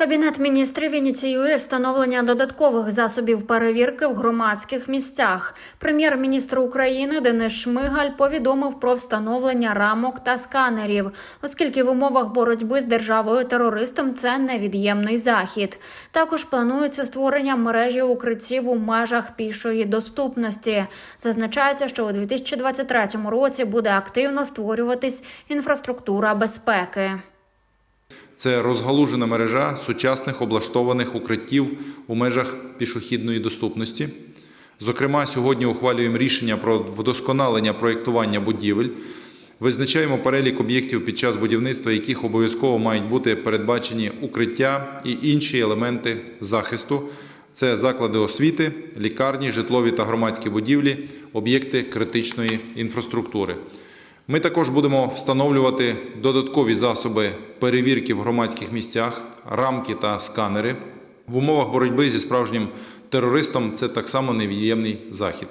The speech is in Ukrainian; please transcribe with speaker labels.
Speaker 1: Кабінет міністрів ініціює встановлення додаткових засобів перевірки в громадських місцях. Прем'єр-міністр України Денис Шмигаль повідомив про встановлення рамок та сканерів, оскільки в умовах боротьби з державою терористом це невід'ємний захід. Також планується створення мережі укриттів у межах пішої доступності. Зазначається, що у 2023 році буде активно створюватись інфраструктура безпеки.
Speaker 2: Це розгалужена мережа сучасних облаштованих укриттів у межах пішохідної доступності. Зокрема, сьогодні ухвалюємо рішення про вдосконалення проєктування будівель. Визначаємо перелік об'єктів під час будівництва, яких обов'язково мають бути передбачені укриття і інші елементи захисту. Це заклади освіти, лікарні, житлові та громадські будівлі, об'єкти критичної інфраструктури. Ми також будемо встановлювати додаткові засоби перевірки в громадських місцях, рамки та сканери. В умовах боротьби зі справжнім терористом це так само невід'ємний захід.